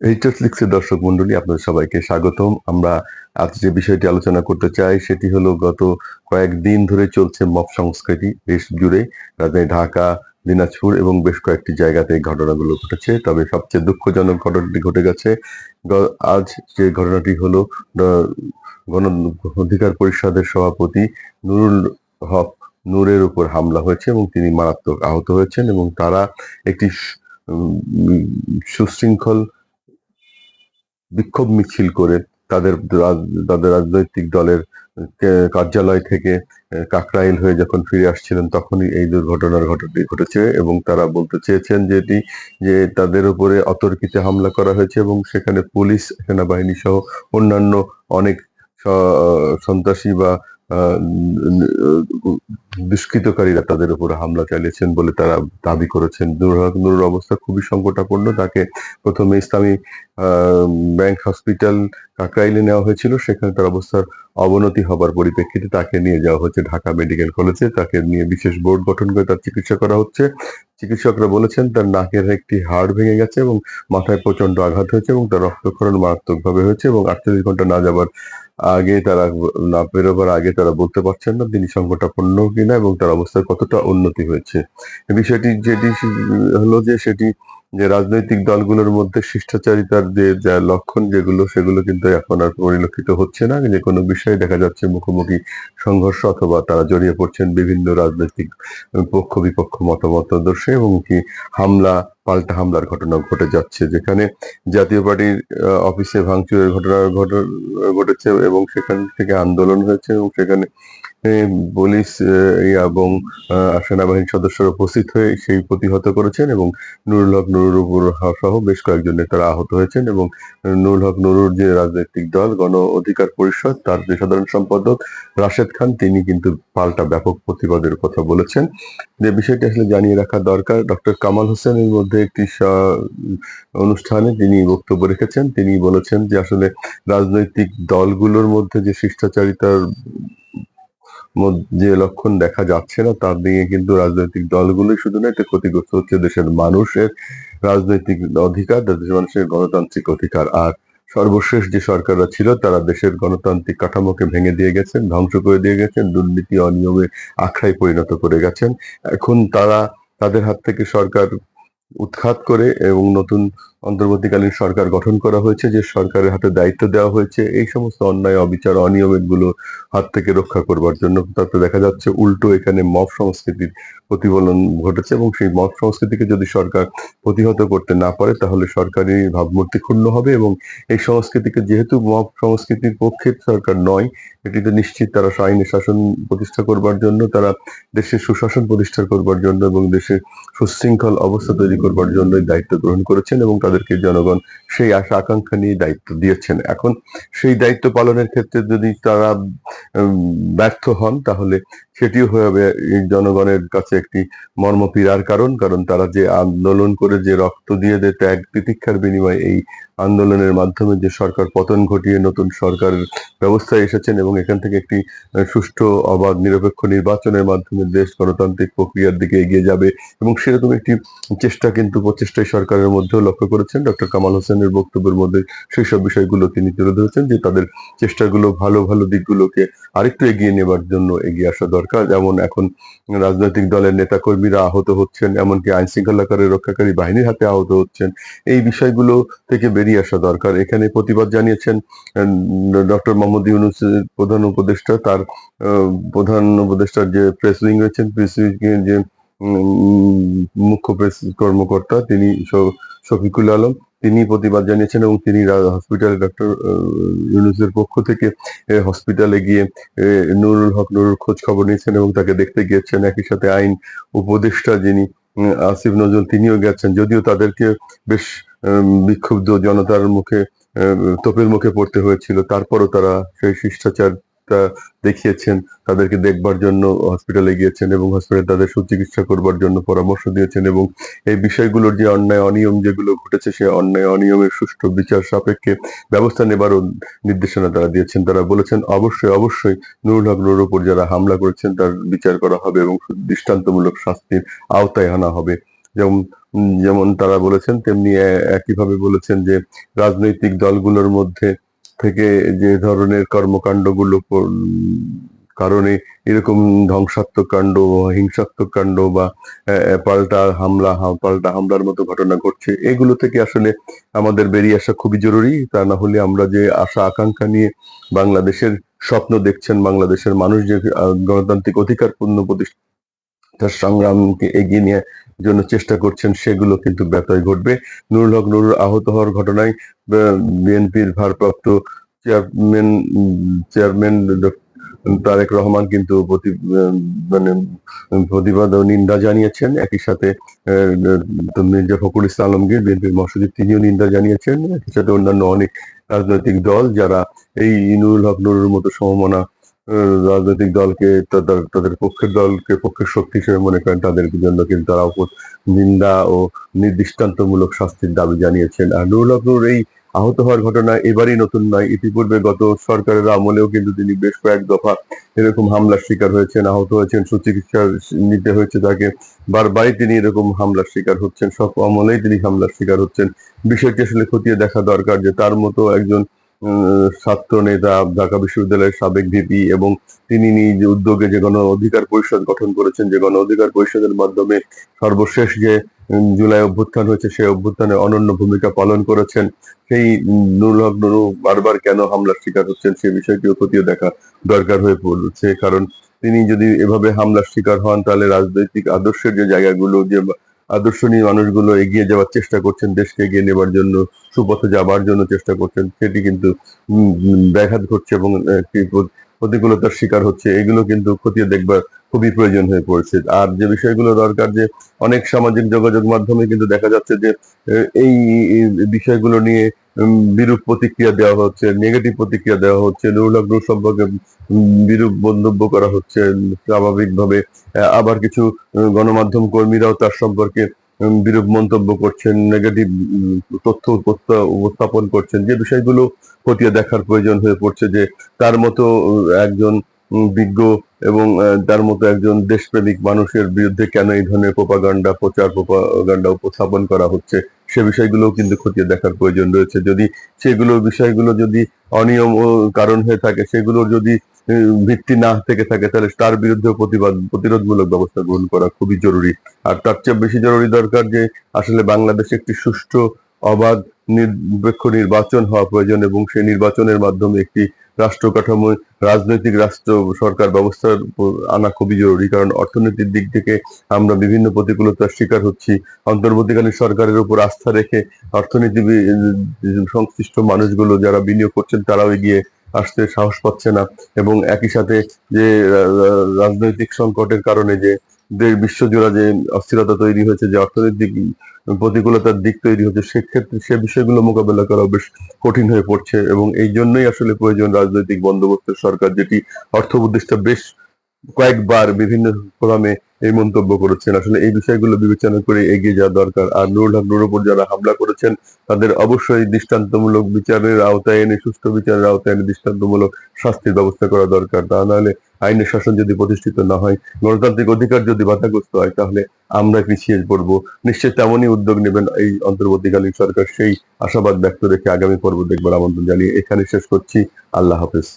HS লিক্সের দর্শক মন্ডলী, আপনাদের সবাইকে স্বাগতম। আমরা আজ যে বিষয়টি আলোচনা করতে চাই, সেটি হলো গত কয়েকদিন ধরে চলছে মব সংস্কৃতি দেশ জুড়ে। রাজধানী ঢাকা, দিনাজপুর এবং বেশ কয়েকটি জায়গাতে এই ঘটনাগুলো ঘটেছে। তবে সবচেয়ে দুঃখজনক ঘটনাটি ঘটে গেছে। আজ যে ঘটনাটি হলো গণ অধিকার পরিষদের সভাপতি নুরুল হক নূরের উপর হামলা হয়েছে এবং তিনি মারাত্মক আহত হয়েছেন এবং তারা একটি সুশৃঙ্খল বিক্ষোভ মিছিল করে তাদের তাদের রাজনৈতিক দলের কার্যালয় থেকে কাকরাইল হয়ে যখন ফিরে আসছিলেন, তখনই এই দুর্ঘটনার ঘটনাটি ঘটেছে এবং তারা বলতে চেয়েছেন যে এটি, যে তাদের উপরে অতর্কিতে হামলা করা হয়েছে এবং সেখানে পুলিশ, সেনাবাহিনী সহ অন্যান্য অনেক সন্ত্রাসী বা দুষ্কৃতকারীরা তাদের উপর হামলা চালিয়েছেন বলে তারা দাবি করেছেন। হক নুরুর অবস্থা খুবই সংকটাপন্ন। তাকে প্রথমে ইসলামী ব্যাংক হসপিটাল কাকরাইলে নেওয়া হয়েছিল। সেখানে তার অবস্থার অবনতি হবার পরিপ্রেক্ষিতে তাকে নিয়ে যাওয়া হচ্ছে ঢাকা মেডিকেল কলেজে। তাকে নিয়ে বিশেষ বোর্ড গঠন করে তার চিকিৎসা করা হচ্ছে। চিকিৎসকরা বলেছেন, তার নাকের একটি হাড় ভেঙে গেছে এবং মাথায় প্রচণ্ড আঘাত হয়েছে এবং তার রক্তক্ষরণ মারাত্মকভাবে হয়েছে এবং আটচল্লিশ ঘণ্টা না যাবার আগে তারা না বেরোবার আগে তারা বলতে পারছেন না তিনি পূর্ণ কিনা এবং তার অবস্থার কতটা উন্নতি হয়েছে। বিষয়টি যেটি হলো যে সেটি যে রাজনৈতিক দলগুলোর মধ্যে শিষ্টাচারিতার যে যা লক্ষণ যেগুলো, সেগুলো কিন্তু এখন আর পরিলক্ষিত হচ্ছে না। যে কোনো বিষয়ে দেখা যাচ্ছে মুখোমুখি সংঘর্ষ অথবা তারা জড়িয়ে পড়ছেন বিভিন্ন রাজনৈতিক পক্ষ, বিপক্ষ, মতামত দর্শে এবং কি হামলা, পাল্টা হামলার ঘটনা ঘটে যাচ্ছে। যেখানে জাতীয় পার্টির অফিসে ভাঙচুরের ঘটনা ঘট- ঘটেছে এবং সেখান থেকে আন্দোলন হয়েছে এবং সেখানে পুলিশ এবং সেনাবাহিনীর সদস্যরা উপস্থিত হয়ে সেই প্রতিহত করেছেন এবং নুরুল হক নুরুর উপর সহ বেশ কয়েকজন নেতারা আহত হয়েছেন এবং নুরুল হক নুরুর যে রাজনৈতিক দল, গণ অধিকার পরিষদ, তার যে সাধারণ সম্পাদক রাশেদ খান, তিনি কিন্তু পাল্টা ব্যাপক প্রতিবাদের কথা বলেছেন। যে বিষয়টি আসলে জানিয়ে রাখা দরকার, ডক্টর কামাল হোসেনের মধ্যে একটি অনুষ্ঠানে তিনি বক্তব্য রেখেছেন। তিনি বলেছেন যে আসলে রাজনৈতিক দলগুলোর মধ্যে যে শিষ্টাচারিতার যে লক্ষণ দেখা যাচ্ছে না, তার দিকে কিন্তু রাজনৈতিক দলগুলোই শুধু না, এতে ক্ষতিগ্রস্ত হচ্ছে দেশের মানুষের রাজনৈতিক অধিকার, দেশের মানুষের গণতান্ত্রিক অধিকার। আর সর্বশেষ যে সরকাররা ছিল, তারা দেশের গণতান্ত্রিক কাঠামোকে ভেঙে দিয়ে গেছেন, ধ্বংস করে দিয়ে গেছেন, দুর্নীতি, অনিয়মে আখড়ায় পরিণত করে গেছেন। এখন তারা তাদের হাত থেকে সরকার উৎখাত করে এবং নতুন অন্তর্বর্তীকালীন সরকার গঠন করা হয়েছে, যে সরকারের হাতে দায়িত্ব দেওয়া হয়েছে, এই সমস্ত অন্যায়, অবিচার অনিয়মেরগুলো হাত থেকে রক্ষা করবার জন্য। তাতে দেখা যাচ্ছে উল্টো এখানে মব সংস্কৃতির প্রতিফলন ঘটেছে এবং সেই মব সংস্কৃতিকে যদি সরকার প্রতিহত করতে না পারে, তাহলে সরকারি ভাবমূর্তি ক্ষুণ্ণ হবে এবং এই সংস্কৃতিকে যেহেতু মব সংস্কৃতির পক্ষে সরকার নয়, এটিতে নিশ্চিত তারা আইনের শাসন প্রতিষ্ঠা করবার জন্য, তারা দেশের সুশাসন প্রতিষ্ঠা করবার জন্য এবং দেশের সুশৃঙ্খল অবস্থা তৈরি করবার জন্য দায়িত্ব গ্রহণ করেছেন এবং তাদেরকে জনগণ সেই আশা আকাঙ্ক্ষা নিয়ে দায়িত্ব দিয়েছেন। এখন সেই দায়িত্ব পালনের ক্ষেত্রে যদি তারা ব্যর্থ হন, তাহলে সেটিও হয়ে হবে জনগণের কাছে একটি মর্মপীড়ার কারণ কারণ তারা যে আন্দোলন করে যে রক্ত দিয়ে যে ত্যাগ প্রতীক্ষার বিনিময়ে এই আন্দোলনের মাধ্যমে যে সরকার পতন ঘটিয়ে নতুন সরকারের ব্যবস্থায় এসেছেন এবং এখান থেকে একটি সুষ্ঠু, অবাধ, নিরপেক্ষ নির্বাচনের মাধ্যমে দেশ গণতান্ত্রিক প্রক্রিয়ার দিকে এগিয়ে যাবে এবং সেরকম একটি চেষ্টা কিন্তু প্রচেষ্টায় সরকারের মধ্যেও লক্ষ্য করেছেন ডক্টর কামাল হোসেনের বক্তব্যের মধ্যে সেই সব বিষয়গুলো তিনি তুলে ধরেছেন যে তাদের চেষ্টাগুলো ভালো ভালো দিকগুলোকে আরেকটু এগিয়ে নেবার জন্য এগিয়ে আসা দরকার। যেমন এখন রাজনৈতিক দলের নেতাকর্মীরা আহত হচ্ছেন, এমনকি আইন শৃঙ্খলাকারী রক্ষাকারী বাহিনীর হাতে আহত হচ্ছেন। এই বিষয়গুলো থেকে বেরিয়ে আসা দরকার। এখানে প্রতিবাদ জানিয়েছেন ডক্টর মোহাম্মদ ইউনুসের প্রধান উপদেষ্টা, তার প্রধান উপদেষ্টার যে প্রেস উইং রয়েছেন, প্রেস যে মুখ্য প্রেস কর্মকর্তা, তিনি শফিকুল আলম। তিনি প্রতিবাদ জানিয়েছেন এবং তিনি হসপিটালে ডক্টর ইউনুসের পক্ষ থেকে হসপিটালে গিয়ে নুরুল হক নুরুর খোঁজ খবর নিয়েছেন এবং তাকে দেখতে গিয়েছেন। একই সাথে আইন উপদেষ্টা যিনি আসিফ নজরুল, তিনিও গেছেন। যদিও তাদেরকে বেশ বিক্ষুব্ধ জনতার মুখে তোপের মুখে পড়তে হয়েছিল। তারপরও তারা সেই শিষ্টাচারটা দেখিয়েছেন, তাদেরকে দেখবার জন্য হসপিটালে গিয়েছেন এবং হসপিটালে তাদের সুচিকিৎসা করবার জন্য পরামর্শ দিয়েছেন এবং এই বিষয়গুলোর যে অন্যায় অনিয়ম যেগুলো ঘটেছে সেই অন্যায় অনিয়মের সুষ্ঠু বিচার সাপেক্ষে ব্যবস্থা নেবারও নির্দেশনা তারা দিয়েছেন। তারা বলেছেন, অবশ্যই অবশ্যই নুরুল হক নুরুর উপর যারা হামলা করেছেন, তার বিচার করা হবে এবং দৃষ্টান্তমূলক শাস্তির আওতায় আনা হবে। যেমন যেমন তারা বলেছেন, তেমনি একইভাবে বলেছেন যে, রাজনৈতিক দলগুলোর মধ্যে থেকে যে ধরনের কর্মকাণ্ডগুলো কর- কারণে এরকম ধ্বংসাত্মক কাণ্ড, হিংসাত্মক কাণ্ড বা পাল্টা হামলা পাল্টা হামলার মতো ঘটনা ঘটছে, এগুলো থেকে আসলে আমাদের বেরিয়ে আসা খুবই জরুরি। তা না হলে আমরা যে আশা, আকাঙ্ক্ষা নিয়ে বাংলাদেশের স্বপ্ন দেখছেন, বাংলাদেশের মানুষ যে গণতান্ত্রিক অধিকার পূর্ণ প্রতিষ্ঠার সংগ্রামকে এগিয়ে নিয়ে জন্য চেষ্টা করছেন, সেগুলো কিন্তু ব্যতয় ঘটবে। নুরুল হক, নুরুল আহত হওয়ার ঘটনায় বিএনপির ভারপ্রাপ্ত চেয়ারম্যান চেয়ারম্যান তারেক রহমান কিন্তু মানে প্রতিবাদ ও নিন্দা জানিয়েছেন। একই সাথে মির্জা ফখরুল ইসলাম আলমগীর, বিএনপির মহাসচিব, তিনিও নিন্দা জানিয়েছেন। একই সাথে অন্যান্য অনেক রাজনৈতিক দল যারা এই নুরুল হক নুরুর মতো সমমনা রাজনৈতিক দলকে তাদের পক্ষের দলকে পক্ষের শক্তি হিসেবে মনে করেন, তাদের জন্য কিন্তু তারা উপর- নিন্দা ও নির্দৃষ্টান্তমূলক শাস্তির দাবি জানিয়েছেন। আর নুরুল হক এই আহত হওয়ার ঘটনা এবারই নতুন নয়। ইতিপূর্বে গত সরকারের আমলেও কিন্তু তিনি বেশ কয়েক দফা এরকম হামলার শিকার হয়েছেন, আহত হয়েছেন, সুচিকিৎসা নিতে হয়েছে তাকে। বারবারই তিনি এরকম হামলার শিকার হচ্ছেন। সব আমলেই তিনি হামলার শিকার হচ্ছেন। বিষয়টি আসলে খতিয়ে দেখা দরকার যে তার মতো একজন ছাত্র নেতা ঢাকা বিশ্ববিদ্যালয়ের সাবেক ভিপি এবং তিনি নিজ উদ্যোগে যে গণ অধিকার পরিষদ গঠন করেছেন যে গণ অধিকার পরিষদের মাধ্যমে সর্বশেষ যে জুলাই অভ্যুত্থান হয়েছে সেই অভ্যুত্থানে অনন্য ভূমিকা পালন করেছেন। সেই উম, নুরুল হক নুরু বারবার কেন হামলার শিকার হচ্ছেন সেই বিষয়টিও খতিয়ে দেখা দরকার হয়ে পড়ছে। কারণ তিনি যদি এভাবে হামলার শিকার হন তাহলে রাজনৈতিক আদর্শের যে জায়গাগুলো যে আদর্শ নিয়ে মানুষগুলো এগিয়ে যাওয়ার চেষ্টা করছেন, দেশকে এগিয়ে নেবার জন্য, সুপথে যাবার জন্য চেষ্টা করছেন, সেটি কিন্তু ব্যাঘাত ঘটছে এবং প্রতিকূলতার শিকার হচ্ছে। এগুলো কিন্তু খতিয়ে দেখবার খুবই প্রয়োজন হয়ে পড়ছে। আর যে বিষয়গুলো দরকার যে, অনেক সামাজিক যোগাযোগ মাধ্যমে কিন্তু দেখা যাচ্ছে যে এই বিষয়গুলো নিয়ে বিরূপ প্রতিক্রিয়া দেওয়া হচ্ছে নেগেটিভ প্রতিক্রিয়া দেওয়া হচ্ছে নূর সম্পর্কে বিরূপ মন্তব্য করা হচ্ছে স্বাভাবিকভাবে আবার কিছু গণমাধ্যম কর্মীরাও তার সম্পর্কে বিরূপ মন্তব্য করছেন নেগেটিভ তথ্য উপস্থা- উপস্থাপন করছেন। যে বিষয়গুলো খতিয়ে দেখার প্রয়োজন হয়ে পড়ছে যে তার মতো একজন বিজ্ঞ এবং তার মতো একজন দেশপ্রেমিক মানুষের বিরুদ্ধে কেন এই ধরনের প্রোপাগান্ডা প্রচার প্রোপাগান্ডা উপস্থাপন করা হচ্ছে, সে বিষয়গুলো কিন্তু খতিয়ে দেখার প্রয়োজন রয়েছে। যদি সেগুলো বিষয়গুলো যদি অনিয়ম কারণ হয়ে থাকে, সেগুলোর যদি ভিত্তি না থেকে থাকে, তাহলে তার বিরুদ্ধে প্রতিবাদ, প্রতিরোধমূলক ব্যবস্থা গ্রহণ করা খুবই জরুরি। আর তার চেয়ে বেশি জরুরি দরকার যে, আসলে বাংলাদেশে একটি সুষ্ঠু, অবাধ, নিরপেক্ষ নির্বাচন হওয়া প্রয়োজন এবং সেই নির্বাচনের মাধ্যমে একটি রাষ্ট্র কাঠামো, রাজনৈতিক রাষ্ট্র, সরকার ব্যবস্থার আনা খুবই জরুরি। কারণ অর্থনীতির দিক থেকে আমরা বিভিন্ন প্রতিকূলতার শিকার হচ্ছি। অন্তর্বর্তীকালীন সরকারের উপর আস্থা রেখে অর্থনীতি সংশ্লিষ্ট মানুষগুলো যারা বিনিয়োগ করছেন, তারাও এগিয়ে আসতে সাহস পাচ্ছে না। এবং একই সাথে যে রাজনৈতিক সংকটের কারণে যে বিশ্বজোড়া যে অস্থিরতা তৈরি হয়েছে, যে অর্থনৈতিক প্রতিকূলতার দিক তৈরি হচ্ছে, সেক্ষেত্রে সে বিষয়গুলো মোকাবেলা করা বেশ কঠিন হয়ে পড়ছে। এবং এই জন্যই আসলে প্রয়োজন রাজনৈতিক বন্দোবস্তের সরকার, যেটি অর্থ উপদেষ্টা বেশ কয়েকবার বিভিন্ন ফোরামে এই মন্তব্য করেছেন। আসলে এই বিষয়গুলো বিবেচনা করে এগিয়ে যাওয়া দরকার। আর নুরুল হক নুর উপর যারা হামলা করেছেন, তাদের অবশ্যই দৃষ্টান্তমূলক বিচারের আওতায় এনে, সুষ্ঠু বিচারের আওতায় এনে দৃষ্টান্তমূলক শাস্তির ব্যবস্থা করা দরকার। তা নাহলে আইনের শাসন যদি প্রতিষ্ঠিত না হয়, গণতান্ত্রিক অধিকার যদি বাধাগ্রস্ত হয়, তাহলে আমরা পিছিয়ে পড়ব। নিশ্চয়ই তেমনই উদ্যোগ নেবেন এই অন্তর্বর্তীকালীন সরকার। সেই আশাবাদ ব্যক্ত রেখে আগামী পর্ব দেখবার আমন্ত্রণ জানিয়ে এখানে শেষ করছি। আল্লাহ হাফেজ।